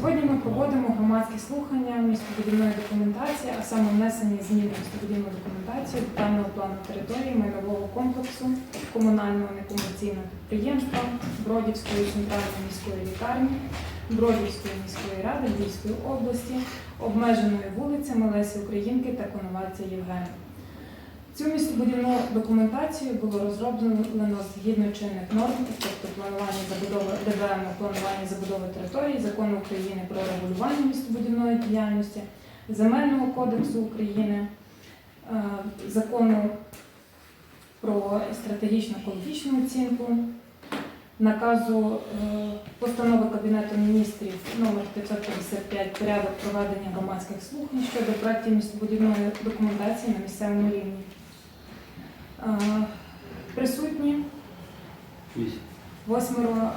Сьогодні ми проводимо громадські слухання містобудівної документації, а саме внесення змін містобудівну документацію детального плану території майнового комплексу комунального некомерційного підприємства Бродівської центральної міської лікарні, Бродівської міської ради Львівської області, обмеженої вулицями Лесі Українки та Коновальця Євгена. Цю містобудівну документацію було розроблено згідно чинних норм, тобто планування забудови ДБН, планування забудови території, закону України про регулювання містобудівної діяльності, земельного кодексу України, е, закону про стратегічну екологічну оцінку, наказу е, постанови Кабінету міністрів номер 555 порядок проведення громадських слухань щодо проєктів містобудівної документації на місцевому рівні. Е, Присутні восьмеро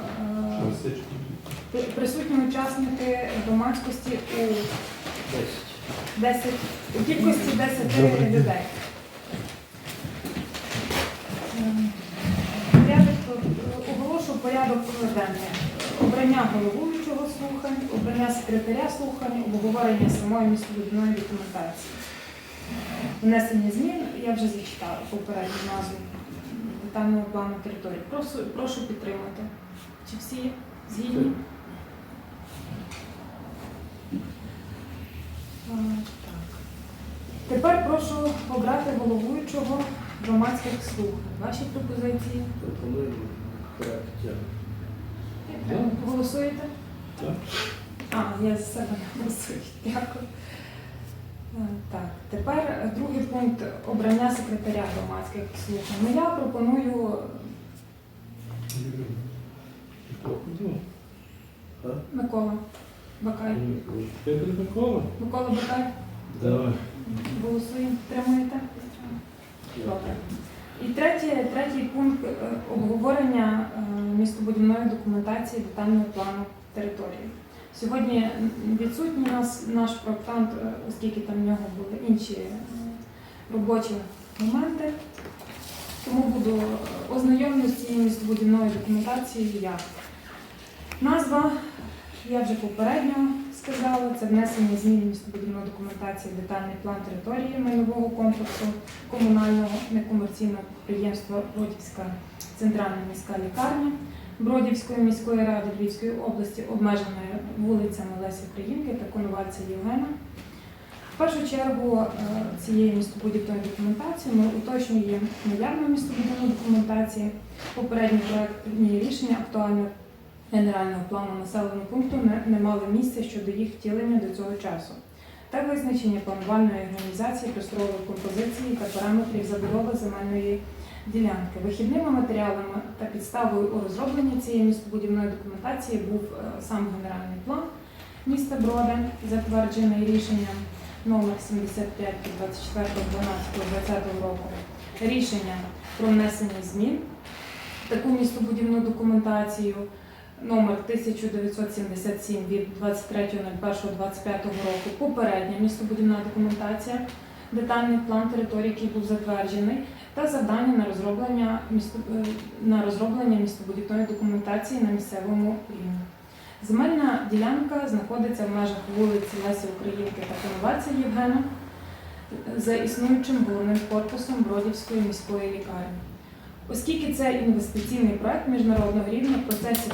е, присутні учасники громадськості у Десять. 10, у кількості 10 людей. Порядок, е, оголошу порядок проведення. Обрання головуючого слухань, обрання секретаря слухань, обговорення самої містобудівної документації. Внесення змін я вже зачитала попередню назву детального плану території. Прошу, прошу підтримати. Чи всі згідні? А, Так. Тепер прошу обрати головуючого громадських слухань. Ваші пропозиції? Пропонуємо проект. Да. Голосуєте? Так. А, я з себе не голосую. Дякую. Е, Так, тепер другий пункт обрання секретаря громадських слухань. Ну, я пропоную Микола Бакай. Микола? Микола Бакай, Давай. голосуємо, підтримуєте? Добре. І третій, третій пункт е, обговорення е, містобудівної документації детального плану території. Сьогодні відсутній нас наш проектант, е, оскільки там в нього були інші е, робочі моменти. Тому буду е, ознайомлю з цією містобудівною документацією я. Назва, я вже попередньо сказала, це внесення змін в містобудівну документацію в детальний план території майнового комплексу комунального некомерційного підприємства Бродівська центральна міська лікарня Бродівської міської ради Львівської області, обмеженою вулицями Лесі Українки та Коновальця Євгена. В першу чергу е, цією містобудівною документацією ми уточнюємо наявну містобудівну документацію, попередні проектні рішення актуального генерального плану населеного пункту не мали місця щодо їх втілення до цього часу та визначення планувальної організації просторової композиції та параметрів забудови земельної ділянки. Вихідними матеріалами та підставою у розробленні цієї містобудівної документації був е, сам генеральний план міста Броди, затверджений рішенням номер 75 від 24.12.2020 року. Рішення про внесення змін в таку містобудівну документацію номер 1977 від 23.01.25 року. Попередня містобудівна документація, детальний план території, який був затверджений, та завдання на розроблення місто е, на розроблення містобудівної документації на місцевому рівні. Земельна ділянка знаходиться в межах вулиці Лесі Українки та Коновальця Євгена за існуючим головним корпусом Бродівської міської лікарні. Оскільки це інвестиційний проект міжнародного рівня в процесі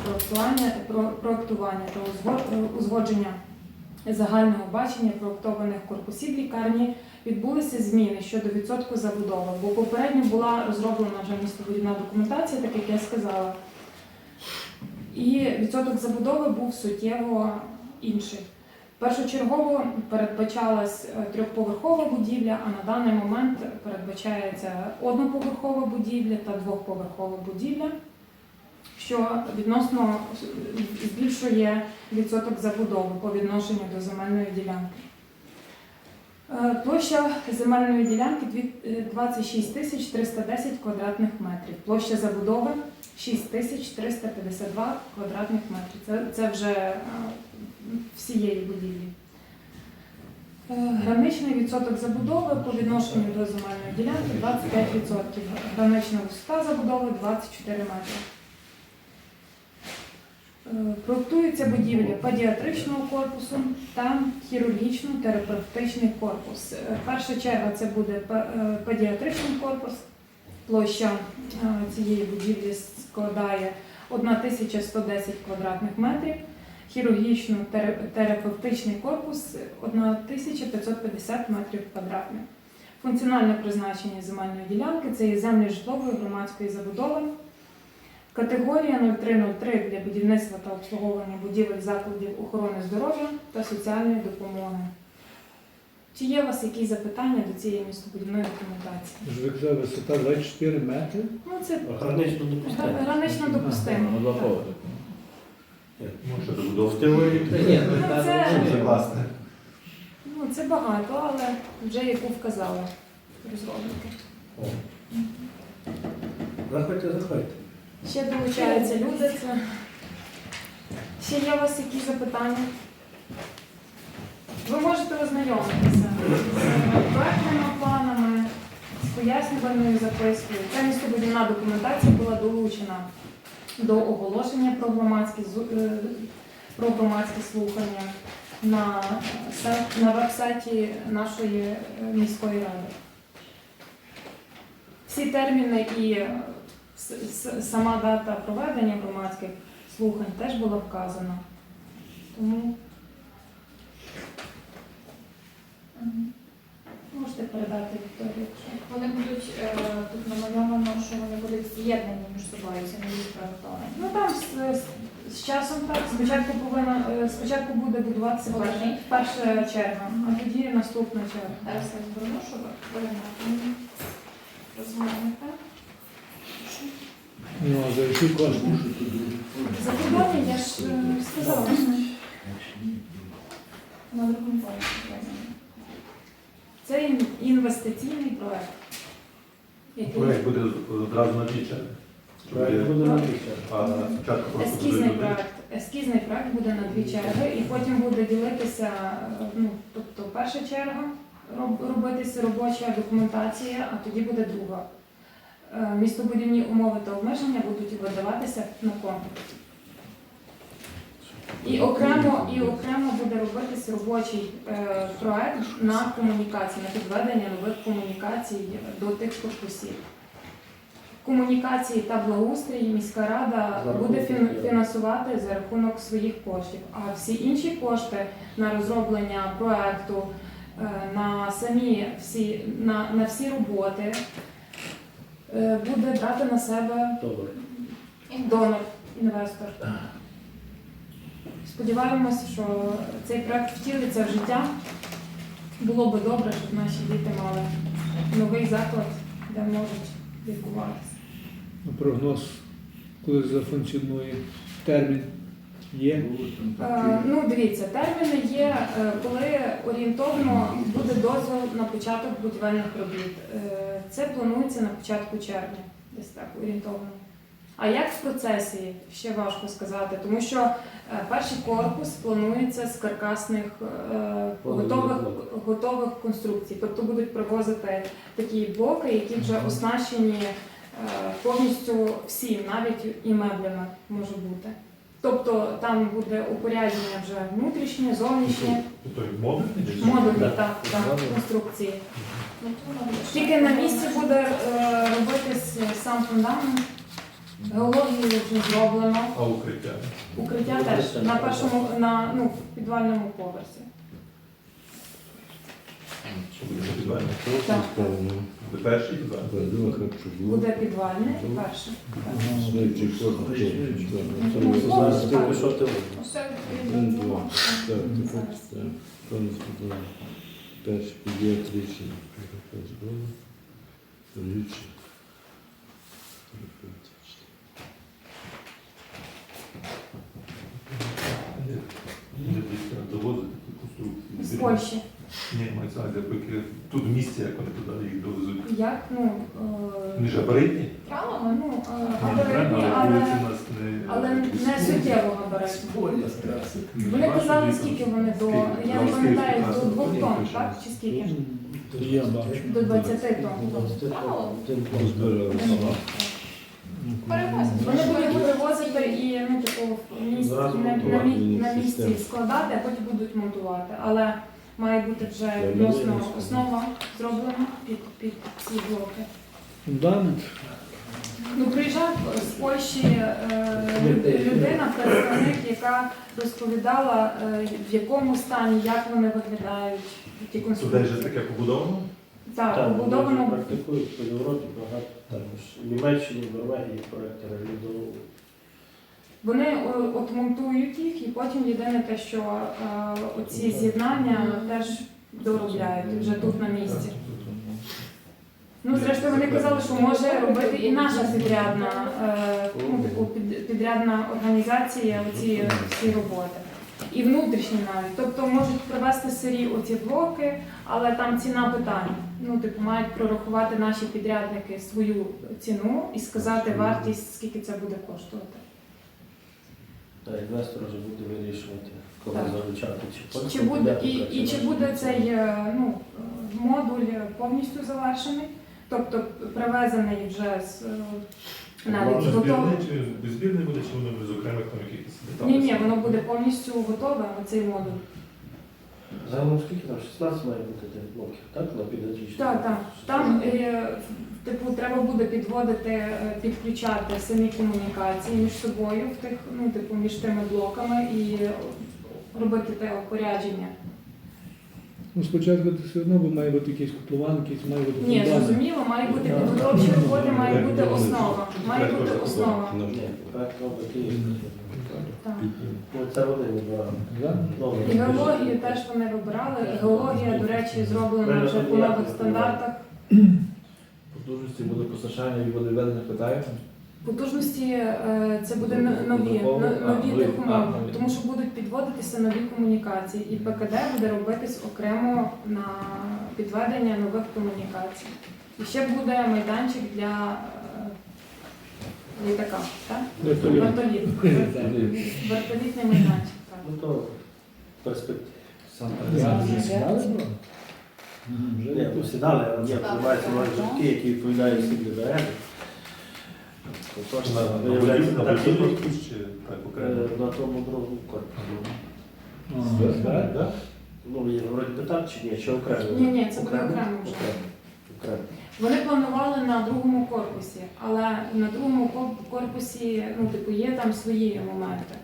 проектування, та узгодження загального бачення проектованих корпусів лікарні відбулися зміни щодо відсотку забудови, бо попередньо була розроблена вже містобудівна документація, так як я сказала. І відсоток забудови був суттєво інший. Першочергово передбачалась е, трьохповерхова будівля, а на даний момент передбачається одноповерхова будівля та двохповерхова будівля, що відносно збільшує відсоток забудови по відношенню до земельної ділянки. Е, Площа земельної ділянки е, 26 тисяч 310 квадратних метрів. Площа забудови 6 тисяч 352 квадратних метрів. Це, це вже е, всієї будівлі. Е, Граничний відсоток забудови по відношенню до земельної ділянки 25%. Гранична висота забудови 24 метри. Е, Проектується будівля педіатричного корпусу та хірургічно-терапевтичний корпус. Е, Перша черга це буде е, педіатричний корпус. Площа цієї будівлі складає 1110 квадратних метрів. Хірургічно-терапевтичний корпус 1550 метрів квадратних. Функціональне призначення земельної ділянки це є землі житлової громадської забудови. Категорія 0303 для будівництва та обслуговування будівель закладів охорони здоров'я та соціальної допомоги. Чи є у вас якісь запитання до цієї містобудівної документації? Ж ви казали, висота 24 метри. Ну, це Гранично допустимо. гранично допустимо. Ну, Так. лапова Може, добудовувати. Ні, Ну, це- Власне. Ну, це багато, але вже яку вказали розробники. Заходьте, заходьте. Ще долучаються люди. Це... Ще є у вас якісь запитання? Ви можете ознайомитися з проектними планами, з пояснювальною запискою. Ця містобудівна документація була долучена до оголошення про громадські, е, про громадські слухання на, на веб-сайті нашої е, міської ради. Всі терміни і сама дата проведення громадських слухань теж була вказана. Тому можете передати Вікторію, якщо. Вони будуть е, тут намальовано, що вони будуть з'єднані між собою, це не їх проєктовані. Ну там з, з, з часом так. Спочатку повинна е, спочатку буде будуватися Кожний? перша черга, а тоді наступна черга. Зараз я зверну, щоб мені розглянути. Ну, а за які кошти? Закордонні, я ж е, сказала. На другому поверсі. Це ін- інвестиційний проект. який- Проект буде одразу на дві черги. Проект буде на місці. А спочатку просто буде Ескізний люди. проект. Ескізний проект буде на дві черги, і потім буде ділитися, е, ну, тобто перша черга роб- робитися робоча документація, а тоді буде друга. Е, Містобудівні умови та обмеження будуть видаватися на конкурс. І окремо, і окремо буде робитись робочий е, проект на комунікації, на підведення нових комунікацій до тих корпусів. Комунікації та благоустрій міська рада буде фінансувати за рахунок своїх коштів. А всі інші кошти на розроблення проекту, е, на самі всі на, на всі роботи е, буде брати на себе Добре. донор, інвестор. Сподіваємося, що цей проект втілиться в життя. Було би добре, щоб наші діти мали новий заклад, де можуть лікуватися. Ну, Прогноз, коли зафункціонує термін є. Е, ну, дивіться, терміни є, е, коли орієнтовно буде дозвіл на початок будівельних робіт. Е, це планується на початку червня, десь так орієнтовно. А як в процесі ще важко сказати, тому що е, перший корпус планується з каркасних е, готових, готових конструкцій. Тобто будуть привозити такі блоки, які вже оснащені е, повністю всім, навіть і меблями може бути. Тобто там буде упорядження вже внутрішнє, зовнішнє, Той модульний чи що? модульні Да. так, так, конструкції. Ну, Тільки на місці буде е, робитись сам фундамент. Геологію вже зроблено. А укриття? Укриття теж на першому на ну, підвальному поверсі. Що буде підвальне? Так. друга перший підвальний? Буде підвальне і перше. Усе Один, відповідно. два. Так, тепер так. Пане Світлана. Перший педіатричний терапевт. Лічий. Терапевтичний. Де дійсно довозити такі конструкції? З Польщі. Ні, мається на увазі, поки тут в місті, як вони туди їх довезуть. Як? Ну, Вони е, ж габаритні? Правильно? ну е, Ні, габаритні, правильно, але, вулиці у нас не... але не суттєво габаритні. Вони казали, скільки вони до. Я не пам'ятаю, до двох тонн, так? Чи скільки? Я бачу. До 20 тонн. Правильно? Розбиралися. Перевозять. Вони будуть привозити і ну, типу, в місці, Зразу на, на, монтувати мі- на місці систему. складати, а потім будуть монтувати. Але має бути вже відносно основа зроблена під, під ці блоки. Фундамент. Ну, приїжджав з Польщі е, людина, представник, яка розповідала, е, в якому стані, як вони виглядають, ті Туди вже конструкції. таке побудовано? Так, Так, вони побудовано. практикують по Європі багато також. В Німеччині, в Норвегії проекти реалізовували. Вони е, от монтують їх, і потім єдине те, що е, оці з'єднання теж доробляють вже тут на місці. Ну, зрештою, вони казали, що може робити і наша підрядна, е, ну, під- підрядна організація оці всі роботи. І внутрішні навіть. Тобто можуть привезти сирі оці блоки, але там ціна питання. Ну, типу, мають прорахувати наші підрядники свою ціну і сказати вартість, скільки це буде коштувати. Та інвестор вже буде вирішувати, кого Так. залучати. Чи, Чи буде і, і чи буде цей е, ну, модуль повністю завершений, тобто привезений вже з е, навіть Воно готовий. збірне чи безбірне буде, чи воно з окремих там якихось деталей? Ні, ні, воно буде повністю готове, оцей модуль. Загалом скільки там? 16 має бути тих блоків, так? На підрядчику? Так, так. Там е, типу треба буде підводити, е, підключати самі комунікації між собою в тих, ну типу між тими блоками і робити те опорядження. Ну, спочатку це все одно бо має бути якийсь котлован, якийсь має бути Ні, фундамент. зрозуміло, має бути підготовчі роботи, має бути основа. Має бути основа. Так. Ну, це вони вибирали. Да? І геологію теж вони вибирали. Геологія, до речі, зроблена вже по нових стандартах. Потужності буде постачання і буде введення питання. Потужності е, це буде нові, нові технології, тому що будуть підводитися нові комунікації, і ПКД буде робитись окремо на підведення нових комунікацій. І ще буде майданчик для е, літака, так? Вертоліт. Вертолітний майданчик, так. Ну то перспектива. Вже сідали, бро? Ні, ну сідали, а ні, нові житки, які відповідають всім ДБР. То точно На виявляється на так, будівлі що, чи так е, окремо? на тому другому корпусі. А, Так, так? Ну, є вроді би так чи ні, чи окремо? Ні, ні, це буде окремо вже. Окремо. Окремо. Вони планували на другому корпусі, але на другому кор- корпусі, ну, типу, є там свої моменти.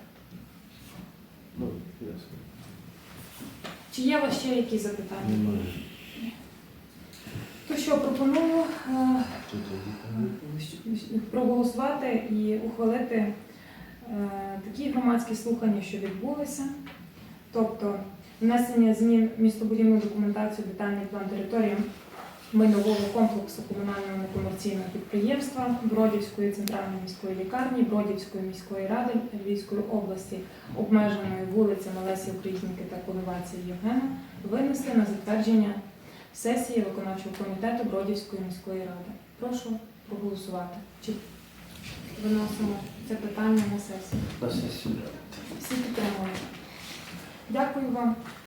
Ну, ясно. Чи є у вас ще якісь запитання? Немає. То що пропоную е, проголосувати і ухвалити е, такі громадські слухання, що відбулися. Тобто внесення змін містобудівну документацію, детальний план території майнового комплексу комунального некомерційного підприємства Бродівської центральної міської лікарні, Бродівської міської ради Львівської області, обмеженої вулицями Лесі Українки та Коновації Євгена, винести на затвердження сесії виконавчого комітету Бродівської міської ради. Прошу проголосувати. Чи виносимо це питання на сесію? На сесію. Всі підтримують. Дякую вам.